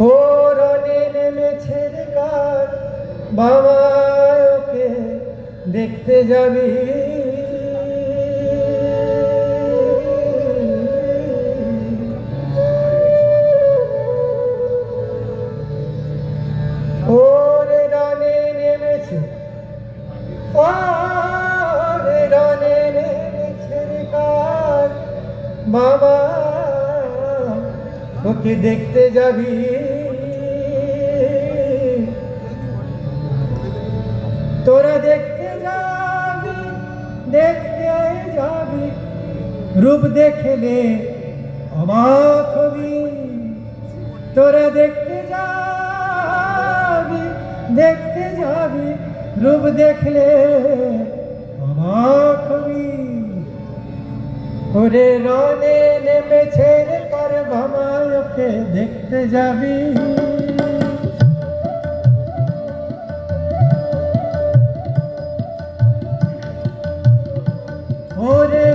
ও রনে নেমেছে কার বাবায় ওকে দেখতে যাবি? বাবা ওকে দেখতে যাবি? রূপ দেখলে অবাক হবি। তোরা দেখতে যাবি দেখতে যাবি, রূপ দেখলে অবাক হবি। ওরে রনে নেমেছে রে কার ভামায়কে দেখতে যাবি। ওরে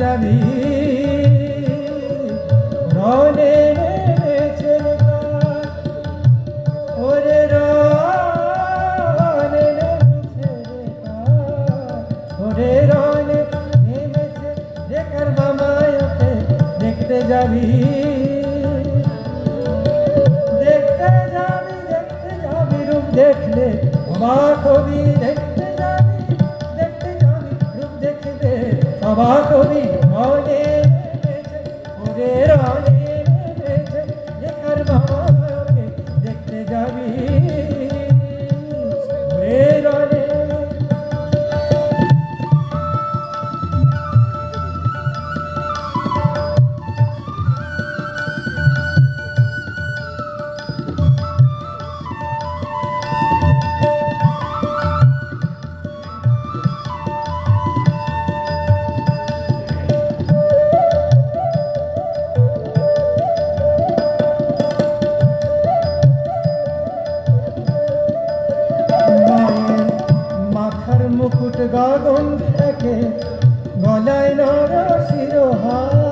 যাবি রনে ওরে রনে ওরে রনে নেমেছে রে দেখতে যাবি। দেখতে যাবি দেখতে যাবি, রূপ দেখলে অবাক হবি। দেখতে যাবি দেখতে যাবি, রূপ দেখলে অবাক ওরে রনে নেমেছে, লেখার বাবাকে মুকুট গগন থেকে গলায় নর শিরোহার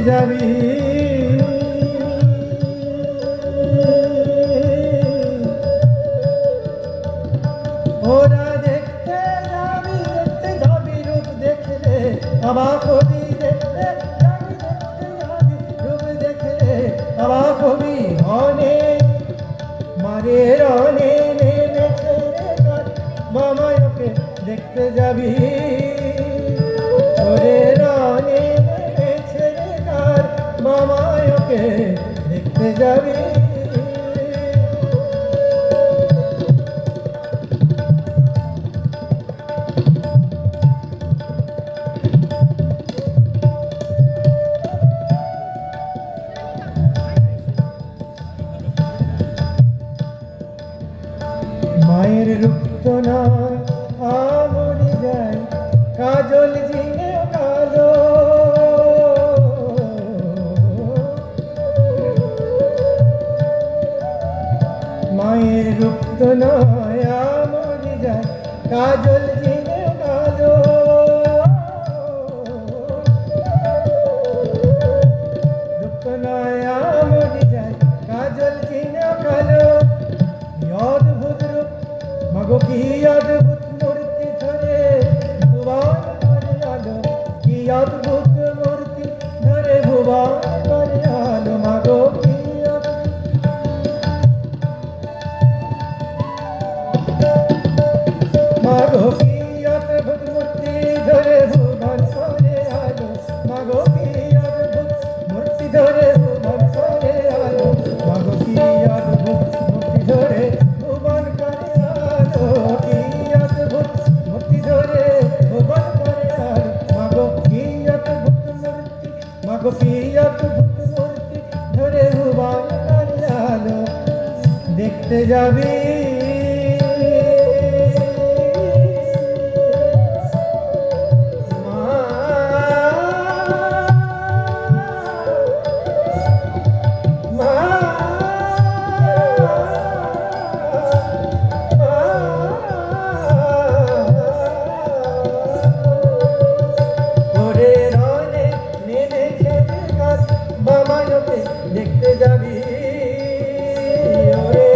যাবি? ওরা দেখতে যাবি দেখতে যাবি, রূপ দেখলে, অবাক হবি, দেখতে রূপ দেখলে হবি রনে মারে রনে নেমেছে দেখতে যাবি। যাবি মায়ের রূপ তো নয় আমরি যায় কাজল জিনে মায়ের রূপ তো যায় কাজল জিনে নয় যায় কাজল জিনে কালো অদ্ভুত রূপ মাগো কি অদ্ভুত অদ্ভুত ধরে ভুবন দেখতে যাবি দেখতে যাবি? ওরে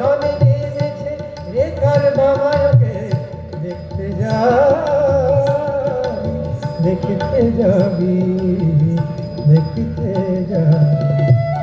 রনে নেমেছে রেখার বাবাকে দেখতে যা দেখতে যাবি দেখতে যাবি।